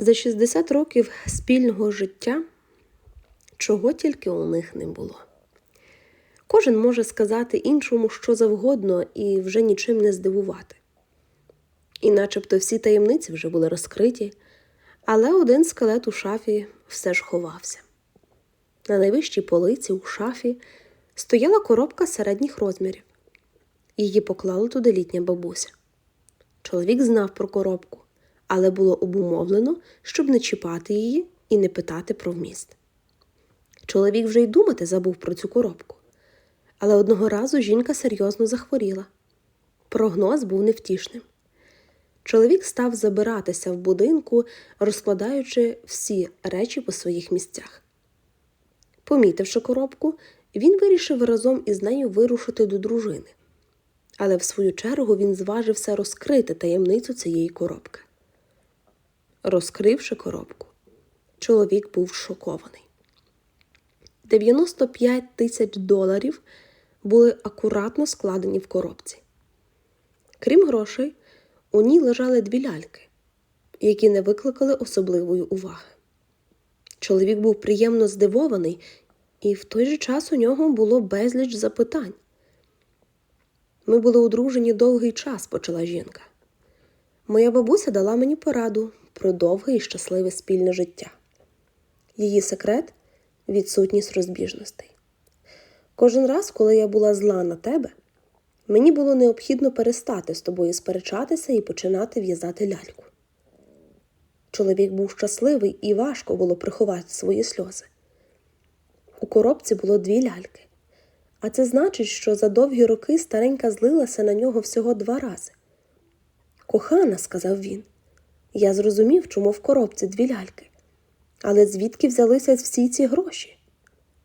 За 60 років спільного життя чого тільки у них не було. Кожен може сказати іншому що завгодно і вже нічим не здивувати. І начебто всі таємниці вже були розкриті, але один скелет у шафі все ж ховався. На найвищій полиці у шафі стояла коробка середніх розмірів. Її поклала туди літня бабуся. Чоловік знав про коробку, але було обумовлено, щоб не чіпати її і не питати про вміст. Чоловік вже й думати забув про цю коробку. Але одного разу жінка серйозно захворіла. Прогноз був невтішним. Чоловік став забиратися в будинку, розкладаючи всі речі по своїх місцях. Помітивши коробку, він вирішив разом із нею вирушити до дружини. Але в свою чергу він зважився розкрити таємницю цієї коробки. Розкривши коробку, чоловік був шокований. 95 тисяч доларів були акуратно складені в коробці. Крім грошей, у ній лежали дві ляльки, які не викликали особливої уваги. Чоловік був приємно здивований, і в той же час у нього було безліч запитань. Ми були одружені довгий час, почала жінка. Моя бабуся дала мені пораду про довге і щасливе спільне життя. Її секрет відсутність розбіжностей. Кожен раз, коли я була зла на тебе, мені було необхідно перестати з тобою сперечатися і починати в'язати ляльку. Чоловік був щасливий і важко було приховати свої сльози. У коробці було дві ляльки, а це значить, що за довгі роки старенька злилася на нього всього два рази. Кохана, сказав він, я зрозумів, чому в коробці дві ляльки. Але звідки взялися всі ці гроші?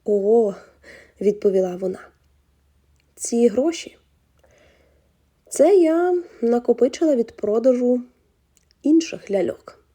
О, відповіла вона. Ці гроші. Це я накопичила від продажу інших ляльок.